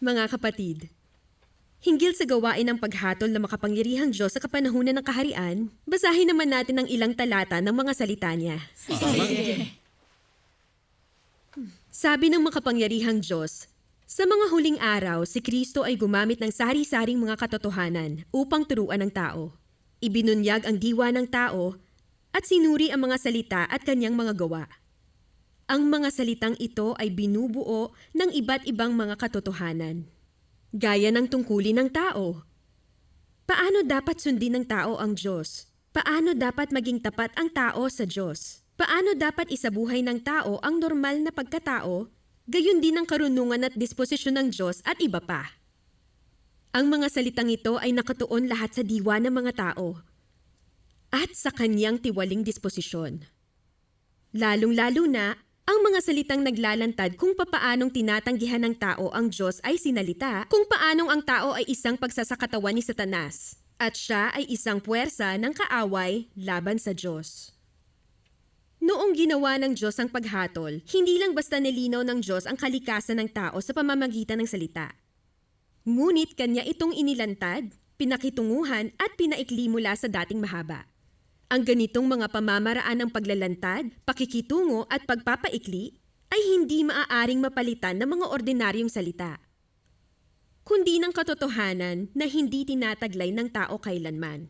Mga kapatid, hinggil sa gawain ng paghatol na makapangyarihang Diyos sa kapanahunan ng kaharian, basahin naman natin ang ilang talata ng mga salita niya. Sabi ng makapangyarihang Diyos, sa mga huling araw, si Kristo ay gumamit ng sari-saring mga katotohanan upang turuan ng tao. Ibinunyag ang diwa ng tao at sinuri ang mga salita at kanyang mga gawa. Ang mga salitang ito ay binubuo ng iba't ibang mga katotohanan. Gaya ng tungkulin ng tao. Paano dapat sundin ng tao ang Diyos? Paano dapat maging tapat ang tao sa Diyos? Paano dapat isabuhay ng tao ang normal na pagkatao, gayon din ang karunungan at disposisyon ng Diyos at iba pa? Ang mga salitang ito ay nakatuon lahat sa diwa ng mga tao at sa kanyang tiwaling disposisyon. Lalong-lalo na ang mga salitang naglalantad kung papaanong tinatanggihan ng tao ang Diyos ay sinalita, kung paanong ang tao ay isang pagsasakatawan ni Satanas, at siya ay isang puwersa ng kaaway laban sa Diyos. Noong ginawa ng Diyos ang paghatol, hindi lang basta nilinaw ng Diyos ang kalikasan ng tao sa pamamagitan ng salita. Ngunit kanya itong inilantad, pinakitunguhan at pinaikli mula sa dating mahaba. Ang ganitong mga pamamaraan ng paglalantad, pakikitungo at pagpapaikli ay hindi maaaring mapalitan ng mga ordinaryong salita, kundi ng katotohanan na hindi tinataglay ng tao kailanman.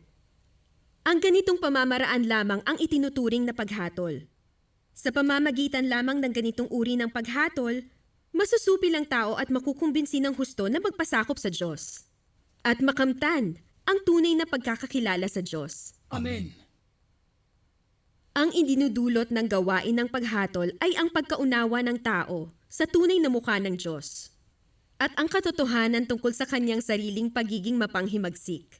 Ang ganitong pamamaraan lamang ang itinuturing na paghatol. Sa pamamagitan lamang ng ganitong uri ng paghatol, masusupi lang tao at makukumbinsi ng husto na magpasakop sa Diyos. At makamtan ang tunay na pagkakakilala sa Diyos. Amen. Ang idinudulot ng gawain ng paghatol ay ang pagkaunawa ng tao sa tunay na mukha ng Diyos at ang katotohanan tungkol sa kanyang sariling pagiging mapanghimagsik.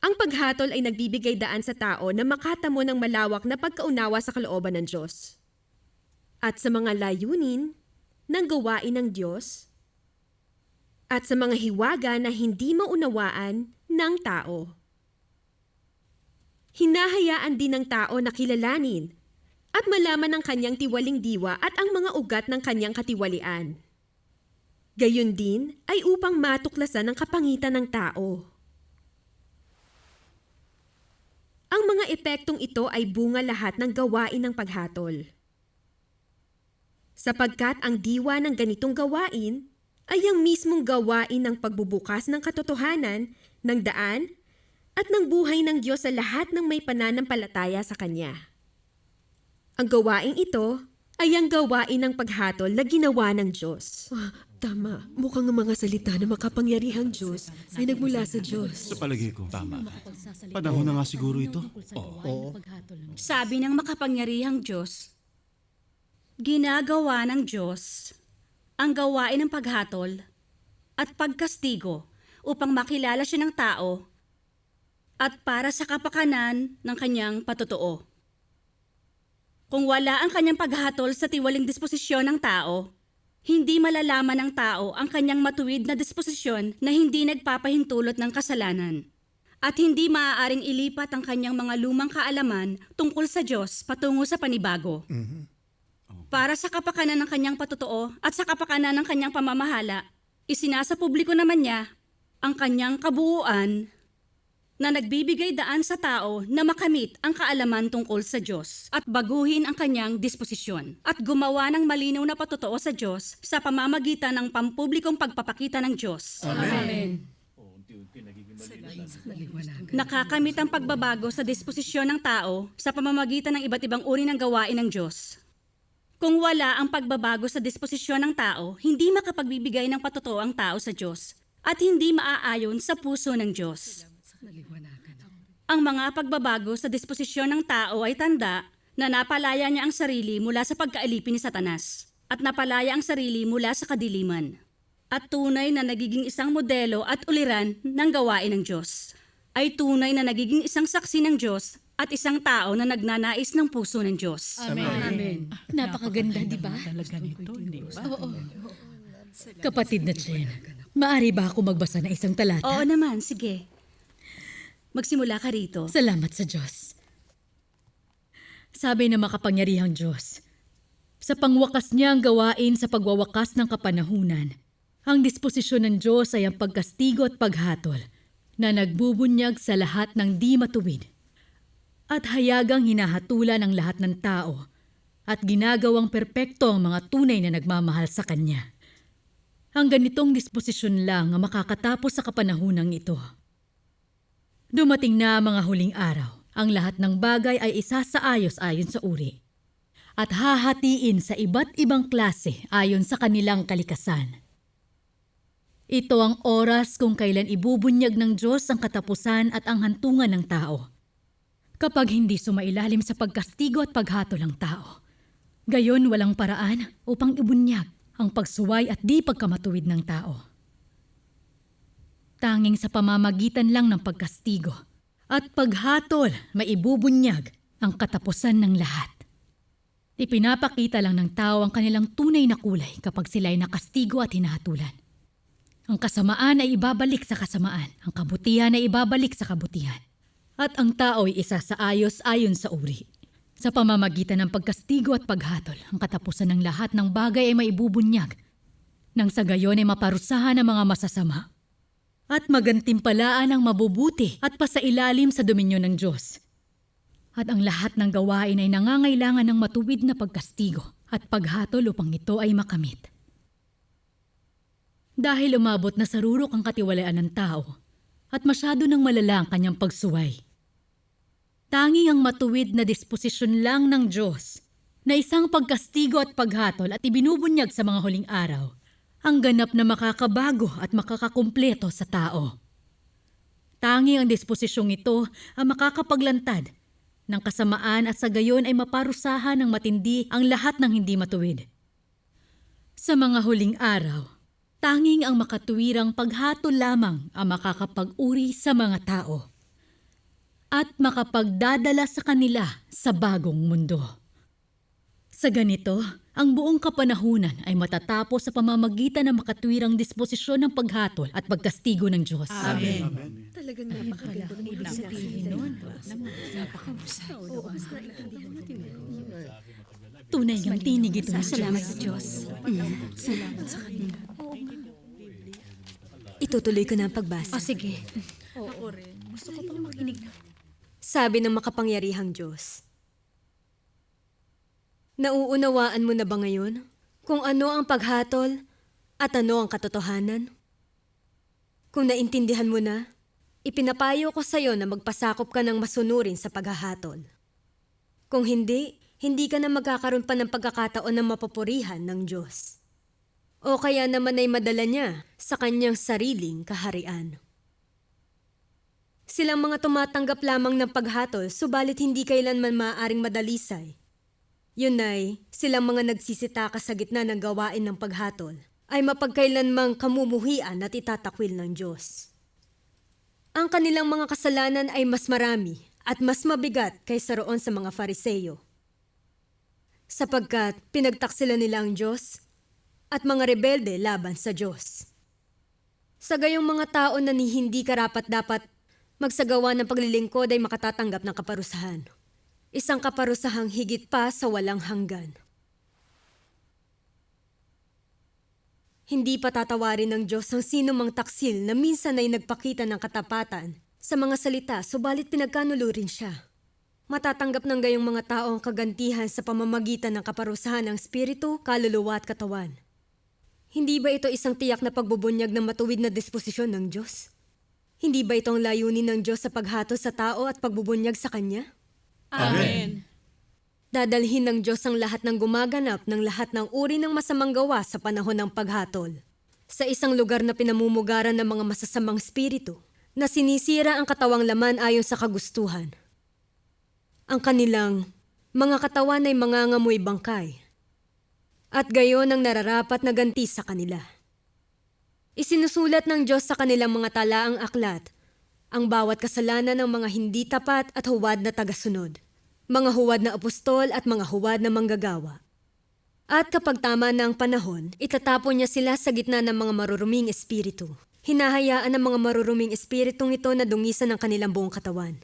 Ang paghatol ay nagbibigay daan sa tao na makatamo ng malawak na pagkaunawa sa kalooban ng Diyos at sa mga layunin ng gawain ng Diyos at sa mga hiwaga na hindi maunawaan ng tao. Hinahayaan din ng tao na kilalanin at malaman ng kanyang tiwaling diwa at ang mga ugat ng kanyang katiwalian. Gayon din ay upang matuklasan ang kapangitan ng tao. Ang mga epektong ito ay bunga lahat ng gawain ng paghatol. Sapagkat ang diwa ng ganitong gawain ay ang mismong gawain ng pagbubukas ng katotohanan, ng daan, at ng buhay ng Diyos sa lahat ng may pananampalataya sa Kanya. Ang gawaing ito ay ang gawain ng paghatol na ginawa ng Diyos. Ah, tama. Mukhang ang mga salita na makapangyarihang Diyos ay nagmula sa Diyos. Sa palagay ko, tama. Panahon na nga siguro ito. Oo. Sabi ng makapangyarihang Diyos, ginagawa ng Diyos ang gawain ng paghatol at pagkastigo upang makilala siya ng tao at para sa kapakanan ng kanyang patotoo. Kung wala ang kanyang paghatol sa tiwaling disposisyon ng tao, hindi malalaman ng tao ang kanyang matuwid na disposisyon na hindi nagpapahintulot ng kasalanan at hindi maaaring ilipat ang kanyang mga lumang kaalaman tungkol sa Diyos patungo sa panibago. Para sa kapakanan ng kanyang patotoo at sa kapakanan ng kanyang pamamahala, isinasa publiko naman niya ang kanyang kabuuan na nagbibigay daan sa tao na makamit ang kaalaman tungkol sa Diyos at baguhin ang kanyang disposisyon at gumawa ng malinaw na patotoo sa Diyos sa pamamagitan ng pampublikong pagpapakita ng Diyos. Amen. Nakakamit ang pagbabago sa disposisyon ng tao sa pamamagitan ng iba't ibang uri ng gawain ng Diyos. Kung wala ang pagbabago sa disposisyon ng tao, hindi makapagbibigay ng patotoo ang tao sa Diyos at hindi maaayon sa puso ng Diyos. Ang mga pagbabago sa disposisyon ng tao ay tanda na napalaya niya ang sarili mula sa pagkaalipin ni Satanas at napalaya ang sarili mula sa kadiliman. At tunay na nagiging isang modelo at uliran ng gawain ng Diyos. Ay tunay na nagiging isang saksi ng Diyos at isang tao na nagnanais ng puso ng Diyos. Amen. Napakaganda, di ba? Talaga nito, di ba? Oo. Kapatid na Chen, maari ba ako magbasa ng isang talata? Oo naman, sige. Magsimula ka rito. Salamat sa Diyos. Sabi ng makapangyarihang Diyos, sa pangwakas niya ang gawain sa pagwawakas ng kapanahunan Ang disposisyon ng Diyos ay ang pagkastigo at paghatol na nagbubunyag sa lahat ng di matuwid at hayagang hinahatulan ang lahat ng tao at ginagawang perpekto ang mga tunay na nagmamahal sa Kanya. Ang ganitong disposisyon lang ang makakatapos sa kapanahunang ito. Dumating na mga huling araw. Ang lahat ng bagay ay isasaayos ayon sa uri at hahatiin sa iba't ibang klase ayon sa kanilang kalikasan. Ito ang oras kung kailan ibubunyag ng Diyos ang katapusan at ang hantungan ng tao. Kapag hindi sumailalim sa pagkastigo at paghatol ang tao. Gayon walang paraan upang ibunyag ang pagsuway at di pagkamatuwid ng tao. Tanging sa pamamagitan lang ng pagkastigo at paghatol maibubunyag ang katapusan ng lahat. Ipinapakita lang ng tao ang kanilang tunay na kulay kapag sila ay nakastigo at hinahatulan. Ang kasamaan ay ibabalik sa kasamaan, ang kabutihan ay ibabalik sa kabutihan. At ang tao ay isa sa ayos ayon sa uri. Sa pamamagitan ng pagkastigo at paghatol, ang katapusan ng lahat ng bagay ay maibubunyag. Nang sa gayon ay maparusahan ang mga masasama. At magantimpalaan ang mabubuti at pasailalim sa dominyo ng Diyos. At ang lahat ng gawain ay nangangailangan ng matuwid na pagkastigo at paghatol upang ito ay makamit. Dahil umabot na sa rurok ang katiwalaan ng tao at masyado nang malala ang kanyang pagsuway. Tanging ang matuwid na disposisyon lang ng Diyos na isang pagkastigo at paghatol at ibinubunyag sa mga huling araw ang ganap na makakabago at makakakumpleto sa tao. Tanging ang disposisyong ito ang makakapaglantad ng kasamaan at sa gayon ay maparusahan ng matindi ang lahat ng hindi matuwid. Sa mga huling araw, tanging ang makatuwirang paghatol lamang ang makakapag-uri sa mga tao at makapagdadala sa kanila sa bagong mundo. Sa ganito, ang buong kapanahunan ay matatapos sa pamamagitan ng makatwirang disposisyon ng paghatol at pagkastigo ng Diyos. Amen. Talagang napakaganda ng ibig sabihin nun. Tunay ngang tinig ito ng Salamat Diyos. sa Diyos. Itutuloy ko na ang pagbasa. O sige. Sabi ng makapangyarihang Diyos. Nauunawaan mo na ba ngayon kung ano ang paghatol at ano ang katotohanan? Kung naintindihan mo na, ipinapayo ko sa iyo na magpasakop ka ng masunurin sa paghahatol. Kung hindi, hindi ka na magkakaroon pa ng pagkakataon na mapapurihan ng Diyos. O kaya naman ay madala niya sa kanyang sariling kaharian. Silang mga tumatanggap lamang ng paghatol, subalit hindi kailanman maaaring madalisay. Yun ay, silang mga nagsisitaka sa gitna ng gawain ng paghatol, ay mapagkailanmang kamumuhian at itatakwil ng Diyos. Ang kanilang mga kasalanan ay mas marami at mas mabigat kaysa roon sa mga fariseyo. Sapagkat pinagtaksila nila ang Diyos at mga rebelde laban sa Diyos. Sa gayong mga tao na ni hindi karapat-dapat magsagawa ng paglilingkod ay makatatanggap ng kaparusahan. Isang kaparusahang higit pa sa walang hanggan. Hindi pa tatawarin ng Diyos ang sino mang taksil na minsan ay nagpakita ng katapatan sa mga salita subalit pinagkanulo rin siya. Matatanggap ng gayong mga tao ang kagantihan sa pamamagitan ng kaparusahan ng spiritu, kaluluwa at katawan. Hindi ba ito isang tiyak na pagbubunyag ng matuwid na disposisyon ng Diyos? Hindi ba ito ang layunin ng Diyos sa paghato sa tao at pagbubunyag sa Kanya? Amen. Dadalhin ng Diyos ang lahat ng gumaganap ng lahat ng uri ng masamang gawa sa panahon ng paghatol. Sa isang lugar na pinamumugaran ng mga masasamang spiritu, na sinisira ang katawang laman ayon sa kagustuhan. Ang kanilang mga katawan ay mangangamoy bangkay, at gayon ang nararapat na ganti sa kanila. Isinusulat ng Diyos sa kanilang mga talaang aklat ang bawat kasalanan ng mga hindi tapat at huwad na tagasunod, mga huwad na apostol at mga huwad na manggagawa. At kapag tama na ang panahon, itatapon niya sila sa gitna ng mga maruruming espiritu. Hinahayaan ng mga maruruming espiritong ito na dungisan ng kanilang buong katawan.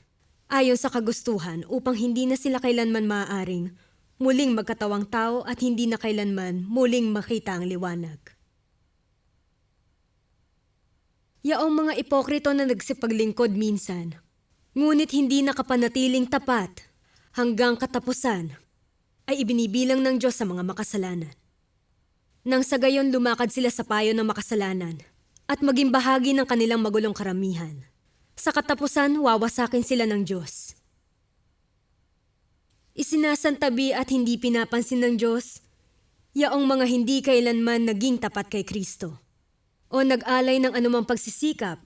Ayon sa kagustuhan upang hindi na sila kailanman maaaring muling magkatawang tao at hindi na kailanman muling makita ang liwanag. Yaong mga ipokrito na nagsipaglingkod minsan, ngunit hindi nakapanatiling tapat hanggang katapusan, ay ibinibilang ng Diyos sa mga makasalanan. Nang sa gayon lumakad sila sa payo ng makasalanan at maging bahagi ng kanilang magulong karamihan. Sa katapusan, wawasakin sila ng Diyos. Isinasantabi at hindi pinapansin ng Diyos, yaong mga hindi kailanman naging tapat kay Kristo o nag-alay ng anumang pagsisikap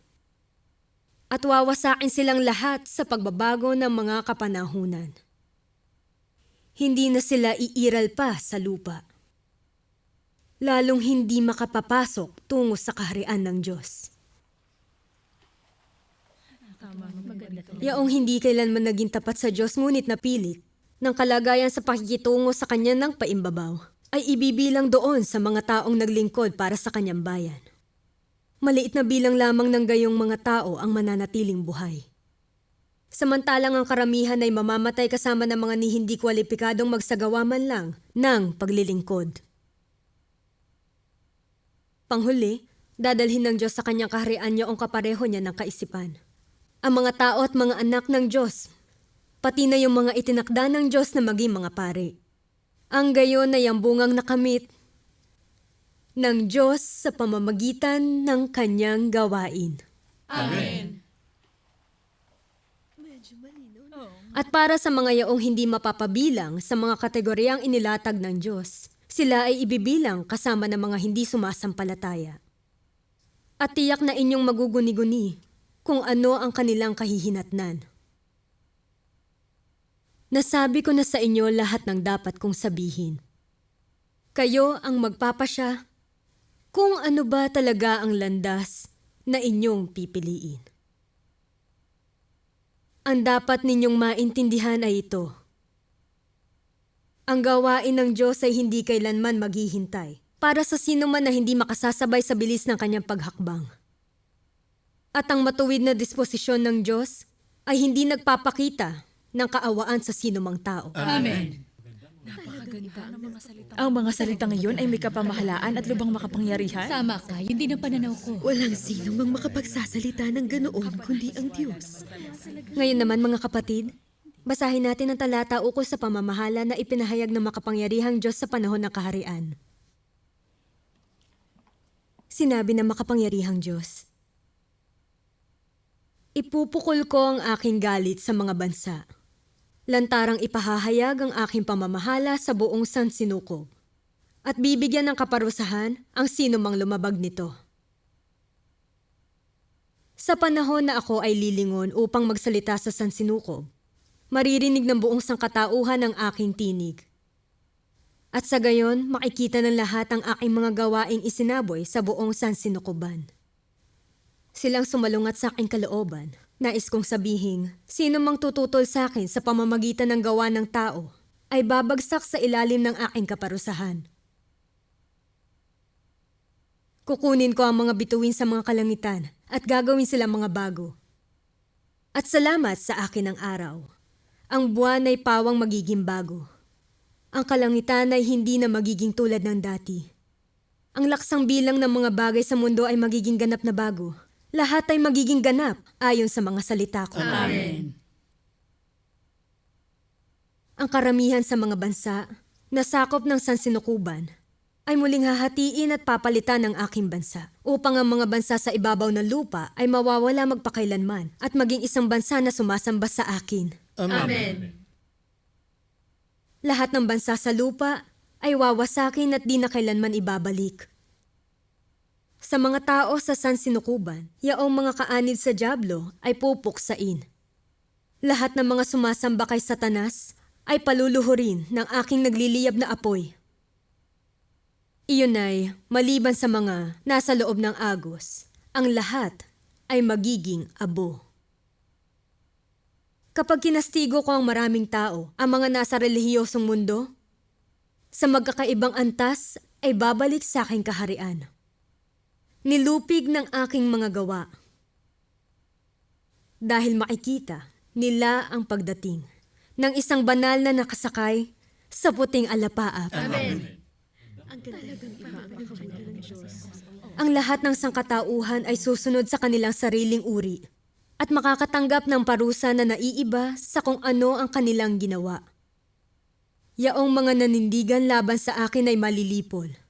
at wawasakin silang lahat sa pagbabago ng mga kapanahunan. Hindi na sila iiral pa sa lupa. Lalong hindi makapapasok tungo sa kaharian ng Diyos. Yaong hindi kailanman naging tapat sa Diyos ngunit napilit ng kalagayan sa pakikitungo sa Kanya ng paimbabaw ay ibibilang doon sa mga taong naglingkod para sa Kanyang bayan. Maliit na bilang lamang ng gayong mga tao ang mananatiling buhay. Samantalang ang karamihan ay mamamatay kasama ng mga ni hindi kwalipikadong magsagawa man lang ng paglilingkod. Panghuli, dadalhin ng Diyos sa kanyang kaharian niya ang kapareho niya ng kaisipan. Ang mga tao at mga anak ng Diyos, pati na yung mga itinakda ng Diyos na maging mga pare. Ang gayon ay ang bungang nakamit ng Diyos sa pamamagitan ng kanyang gawain. Amen. At para sa mga yaong hindi mapapabilang sa mga kategoryang inilatag ng Diyos, sila ay ibibilang kasama ng mga hindi sumasampalataya. At tiyak na inyong maguguni-guni kung ano ang kanilang kahihinatnan. Nasabi ko na sa inyo lahat ng dapat kong sabihin. Kayo ang magpapasya kung ano ba talaga ang landas na inyong pipiliin. Ang dapat ninyong maintindihan ay ito. Ang gawain ng Diyos ay hindi kailanman maghihintay para sa sino man na hindi makasasabay sa bilis ng kanyang paghakbang. At ang matuwid na disposisyon ng Diyos ay hindi nagpapakita ng kaawaan sa sino mang tao. Amen. Ang mga salitang iyon ay may kapamahalaan at lubang makapangyarihan. Tama ka, yun din ang pananaw ko. Walang sino mang makapagsasalita ng ganoon kundi ang Diyos. Ngayon naman mga kapatid, basahin natin ang talata ukol sa pamamahala na ipinahayag ng makapangyarihang Diyos sa panahon ng kaharian. Sinabi ng makapangyarihang Diyos, Ipupukol ko ang aking galit sa mga bansa. Lantarang ipahahayag ang aking pamamahala sa buong sansinukob. At bibigyan ng kaparusahan ang sino mang lumabag nito. Sa panahon na ako ay lilingon upang magsalita sa sansinukob, maririnig ng buong sangkatauhan ang aking tinig. At sa gayon, makikita ng lahat ang aking mga gawaing isinaboy sa buong sansinukoban. Silang sumalungat sa aking kalooban. Nais kong sabihin, sino mang tututol sa akin sa pamamagitan ng gawa ng tao, ay babagsak sa ilalim ng aking kaparusahan. Kukunin ko ang mga bituin sa mga kalangitan at gagawin sila mga bago. At salamat sa akin ang araw. Ang buwan ay pawang magiging bago. Ang kalangitan ay hindi na magiging tulad ng dati. Ang laksang bilang ng mga bagay sa mundo ay magiging ganap na bago. Lahat ay magiging ganap ayon sa mga salita ko. Amen. Ang karamihan sa mga bansa na sakop ng sansinukuban ay muling hahatiin at papalitan ng aking bansa upang ang mga bansa sa ibabaw ng lupa ay mawawala magpakailanman at maging isang bansa na sumasamba sa akin. Amen. Lahat ng bansa sa lupa ay wawasakin at di na kailanman ibabalik. Sa mga tao sa sansinukuban, yaong mga kaanid sa Diablo ay pupuksain. Lahat ng mga sumasamba kay Satanas ay paluluhurin ng aking nagliliyab na apoy. Iyon ay, maliban sa mga nasa loob ng agos, ang lahat ay magiging abo. Kapag kinastigo ko ang maraming tao, ang mga nasa relihiyosong mundo, sa magkakaibang antas ay babalik sa aking kaharian. Nilupig ng aking mga gawa. Dahil makikita nila ang pagdating ng isang banal na nakasakay sa puting alapaap. Amen. Ang ang lahat ng sangkatauhan ay susunod sa kanilang sariling uri at makakatanggap ng parusa na naiiba sa kung ano ang kanilang ginawa. Yaong mga nanindigan laban sa akin ay malilipol.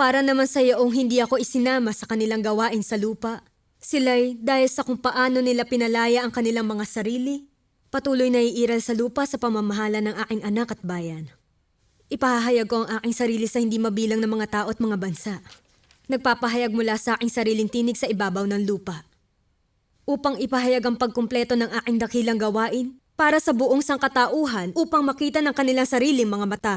Para naman sa yaong hindi ako isinama sa kanilang gawain sa lupa, sila'y dahil sa kung paano nila pinalaya ang kanilang mga sarili, patuloy na iiral sa lupa sa pamamahala ng aking anak at bayan. Ipahahayag ko ang aking sarili sa hindi mabilang ng mga tao at mga bansa. Nagpapahayag mula sa aking sariling tinig sa ibabaw ng lupa. Upang ipahayag ang pagkumpleto ng aking dakilang gawain para sa buong sangkatauhan upang makita ng kanilang sariling mga mata.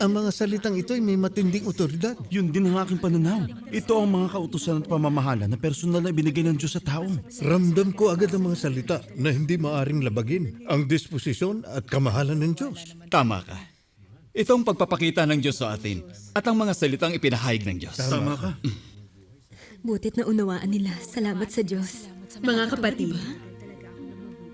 Ang mga salitang ito ay may matinding otoridad. Yun din ang aking pananaw. Ito ang mga kautusan at pamamahala na personal na ibinigay ng Diyos sa tao. Ramdam ko agad ang mga salita na hindi maaring labagin ang disposisyon at kamahalan ng Diyos. Tama ka. Ito ang pagpapakita ng Diyos sa atin at ang mga salitang ipinahayag ng Diyos. Tama ka. Butit na unawaan nila. Salamat sa Diyos. Mga kapatid,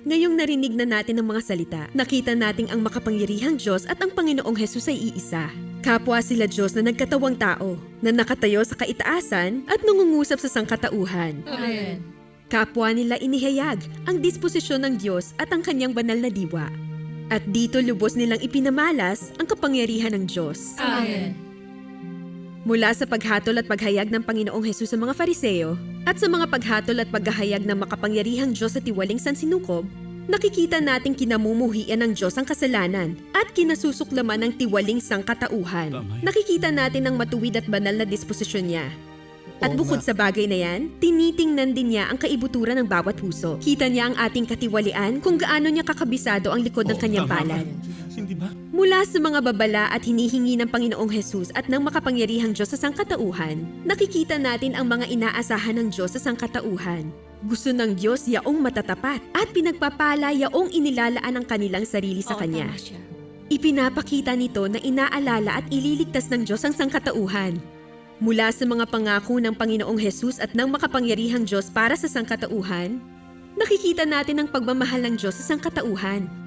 ngayong narinig na natin ang mga salita, nakita nating ang makapangyarihang Diyos at ang Panginoong Hesus ay iisa. Kapwa sila Diyos na nagkatawang tao, na nakatayo sa kaitaasan at nangungusap sa sangkatauhan. Amen. Kapwa nila inihayag ang disposisyon ng Diyos at ang kanyang banal na diwa. At dito lubos nilang ipinamalas ang kapangyarihan ng Diyos. Amen. Mula sa paghatol at paghayag ng Panginoong Hesus sa mga Fariseo at sa mga paghatol at paghahayag ng makapangyarihang Diyos sa tiwaling sansinukob, nakikita nating kinamumuhian ng Diyos ang kasalanan at kinasusuklaman ng tiwaling sangkatauhan. Nakikita natin ang matuwid at banal na disposisyon niya. At bukod sa bagay na yan, tinitingnan din niya ang kaibuturan ng bawat puso. Kita niya ang ating katiwalian kung gaano niya kakabisado ang likod ng kanyang palad. Hindi ba? Mula sa mga babala at hinihingi ng Panginoong Hesus at ng makapangyarihang Diyos sa sangkatauhan, nakikita natin ang mga inaasahan ng Diyos sa sangkatauhan. Gusto ng Diyos yaong matatapat at pinagpapala yaong inilalaan ang kanilang sarili sa Kanya. Ipinapakita nito na inaalala at ililigtas ng Diyos ang sangkatauhan. Mula sa mga pangako ng Panginoong Hesus at ng makapangyarihang Diyos para sa sangkatauhan, nakikita natin ang pagmamahal ng Diyos sa sangkatauhan.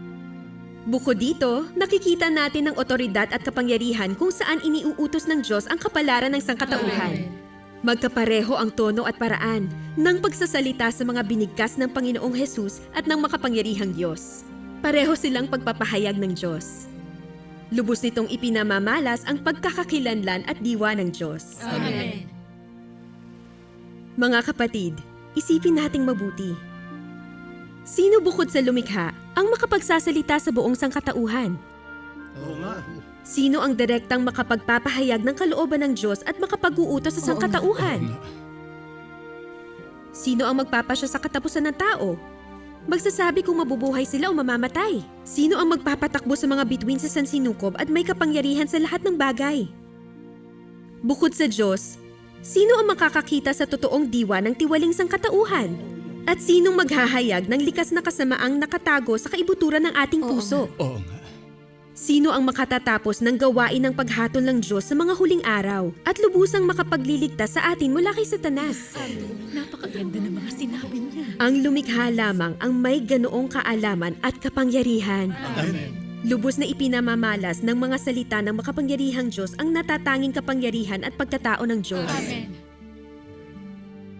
Bukod dito, nakikita natin ang otoridad at kapangyarihan kung saan iniuutos ng Diyos ang kapalaran ng sangkatauhan. Magkapareho ang tono at paraan ng pagsasalita sa mga binigkas ng Panginoong Hesus at ng makapangyarihang Diyos. Pareho silang pagpapahayag ng Diyos. Lubos nitong ipinamamalas ang pagkakakilanlan at diwa ng Diyos. Amen. Mga kapatid, isipin nating mabuti. Sino bukod sa lumikha ang makapagsasalita sa buong sangkatauhan? Oo nga. Sino ang direktang makapagpapahayag ng kalooban ng Diyos at makapag-uutos sa sangkatauhan? Sino ang magpapasya sa katapusan ng tao? Magsasabi kung mabubuhay sila o mamamatay. Sino ang magpapatakbo sa mga bituin sa sansinukob at may kapangyarihan sa lahat ng bagay? Bukod sa Diyos, sino ang makakakita sa totoong diwa ng tiwaling sangkatauhan? At sinong maghahayag ng likas na kasamaang nakatago sa kaibuturan ng ating puso? Oo nga. Sino ang makatatapos ng gawain ng paghatol ng Diyos sa mga huling araw at lubusang makapagliligtas sa atin mula kay Satanas? Napakaganda ng mga sinabi niya. Ang lumikha lamang ang may ganoong kaalaman at kapangyarihan. Lubos na ipinamamalas ng mga salita ng makapangyarihang Diyos ang natatanging kapangyarihan at pagkatao ng Diyos.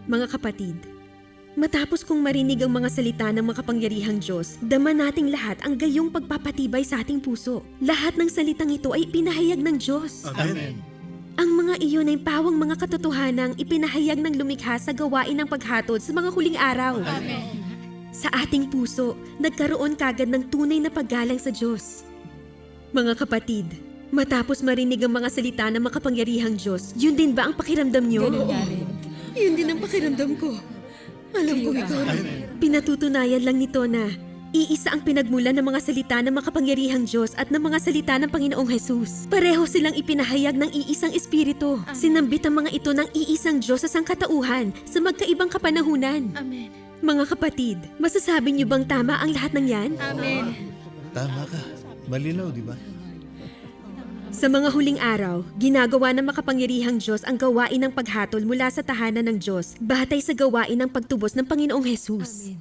Mga kapatid, matapos kong marinig ang mga salita ng makapangyarihang Diyos, dama nating lahat ang gayong pagpapatibay sa ating puso. Lahat ng salitang ito ay pinahayag ng Diyos. Amen. Ang mga iyon ay pawang mga katotohanang ipinahayag ng lumikha sa gawain ng paghatod sa mga huling araw. Sa ating puso, nagkaroon kagad ng tunay na paggalang sa Diyos. Mga kapatid, matapos marinig ang mga salita ng makapangyarihang Diyos, yun din ba ang pakiramdam niyo? Yun din ang pakiramdam ko. Alam ko ikaw rin. Pinatutunayan lang nito na iisa ang pinagmulan ng mga salita ng makapangyarihang Diyos at ng mga salita ng Panginoong Hesus. Pareho silang ipinahayag ng iisang espiritu. Sinambit ang mga ito ng iisang Diyos sa sangkatauhan sa magkaibang kapanahunan. Amen. Mga kapatid, masasabi niyo bang tama ang lahat ng yan? Amen. Tama ka. Malinaw, di ba? Sa mga huling araw, ginagawa ng makapangyarihang Diyos ang gawain ng paghatol mula sa tahanan ng Diyos batay sa gawain ng pagtubos ng Panginoong Hesus.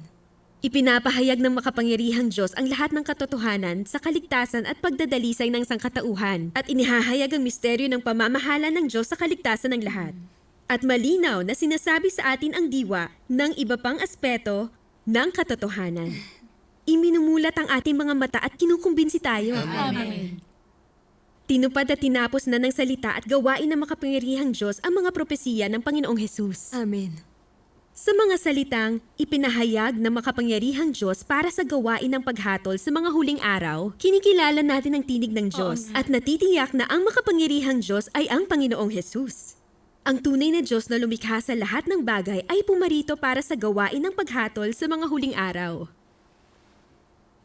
Ipinapahayag ng makapangyarihang Diyos ang lahat ng katotohanan sa kaligtasan at pagdadalisay ng sangkatauhan at inihahayag ang misteryo ng pamamahala ng Diyos sa kaligtasan ng lahat. At malinaw na sinasabi sa atin ang diwa ng iba pang aspeto ng katotohanan. Iminumulat ang ating mga mata at kinukumbinsi tayo. Tinupad at tinapos na ng salita at gawain ng makapangyarihang Diyos ang mga propesiya ng Panginoong Hesus. Amen. Sa mga salitang ipinahayag ng makapangyarihang Diyos para sa gawain ng paghatol sa mga huling araw, kinikilala natin ang tinig ng Diyos at natitiyak na ang makapangyarihang Diyos ay ang Panginoong Hesus. Ang tunay na Diyos na lumikha sa lahat ng bagay ay pumarito para sa gawain ng paghatol sa mga huling araw.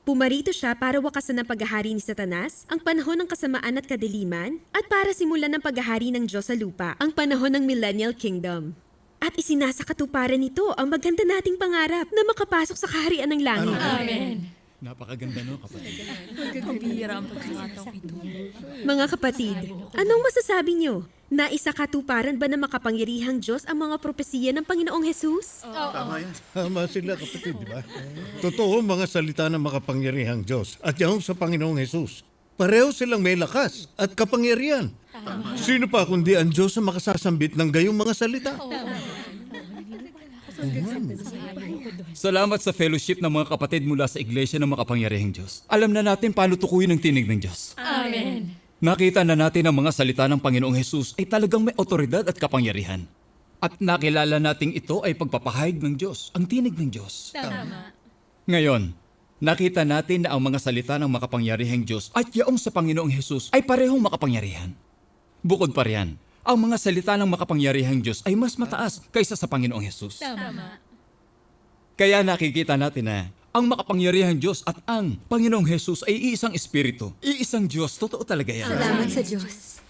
Pumarito siya para wakasan ang paghahari ni Satanas, ang panahon ng kasamaan at kadiliman, at para simulan ng paghahari ng Diyos sa lupa, ang panahon ng Millennial Kingdom. At isinasakatuparan nito ang maganda nating pangarap na makapasok sa kaharian ng langit. Napakaganda no, kapatid. Mga kapatid, anong masasabi niyo? Naisakatuparan ba ng makapangyarihang Diyos ang mga propesiya ng Panginoong Hesus? Tama sila kapatid, di ba? Totoo ang mga salita ng makapangyarihang Diyos at yung sa Panginoong Hesus. Pareho silang may lakas at kapangyarihan. Sino pa kundi ang Diyos ang makasasambit ng gayong mga salita? Salamat sa fellowship ng mga kapatid mula sa Iglesia ng Makapangyarihang Diyos. Alam na natin paano tukuyin ang tinig ng Diyos. Amen. Nakita na natin ang mga salita ng Panginoong Hesus ay talagang may otoridad at kapangyarihan. At nakilala nating ito ay pagpapahayag ng Diyos, ang tinig ng Diyos. Ngayon, nakita natin na ang mga salita ng makapangyarihang Diyos at yaong sa Panginoong Hesus ay parehong makapangyarihan. Bukod pa riyan, ang mga salita ng makapangyarihang Diyos ay mas mataas kaysa sa Panginoong Hesus. Kaya nakikita natin na ang makapangyarihang Diyos at ang Panginoong Hesus ay iisang espiritu. Iisang Diyos. Totoo talaga yan. Salamat sa Diyos.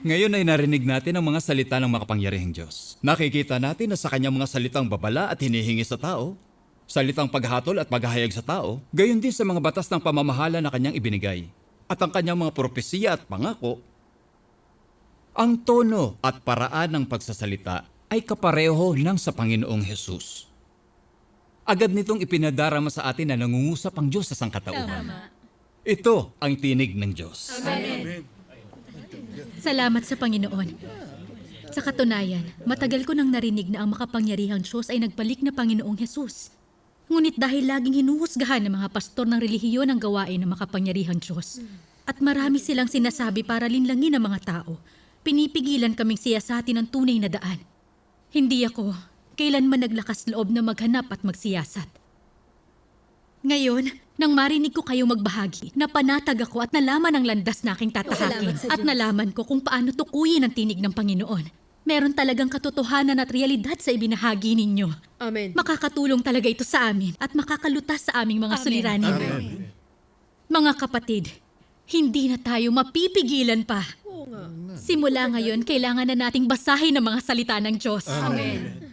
Ngayon ay narinig natin ang mga salita ng makapangyarihang Diyos. Nakikita natin na sa kanyang mga salitang babala at hinihingi sa tao, salitang paghatol at paghahayag sa tao, gayon din sa mga batas ng pamamahala na kanyang ibinigay, at ang kanyang mga propesiya at pangako, ang tono at paraan ng pagsasalita ay kapareho ng sa Panginoong Hesus. Agad nitong ipinadarama sa atin na nangungusap ang Diyos sa sangkatauhan. Ito ang tinig ng Diyos. Salamat sa Panginoon. Sa katunayan, matagal ko nang narinig na ang makapangyarihang Diyos ay nagbalik na Panginoong Hesus. Ngunit dahil laging hinuhusgahan ng mga pastor ng relihiyon ang gawain ng makapangyarihang Diyos, at marami silang sinasabi para linlangin ang mga tao, pinipigilan kaming siyasatin ang tunay na daan. Hindi ako kailanman naglakas loob na maghanap at magsiyasat. Ngayon, nang marinig ko kayo magbahagi, napanatag ako at nalaman ang landas na aking tatahakin. At nalaman ko kung paano tukuyin ang tinig ng Panginoon. Meron talagang katotohanan at realidad sa ibinahagi ninyo. Amen. Makakatulong talaga ito sa amin at makakalutas sa aming mga suliranin. Mga kapatid, hindi na tayo mapipigilan pa. Simula ngayon, kailangan na nating basahin ang mga salita ng Diyos. Amen.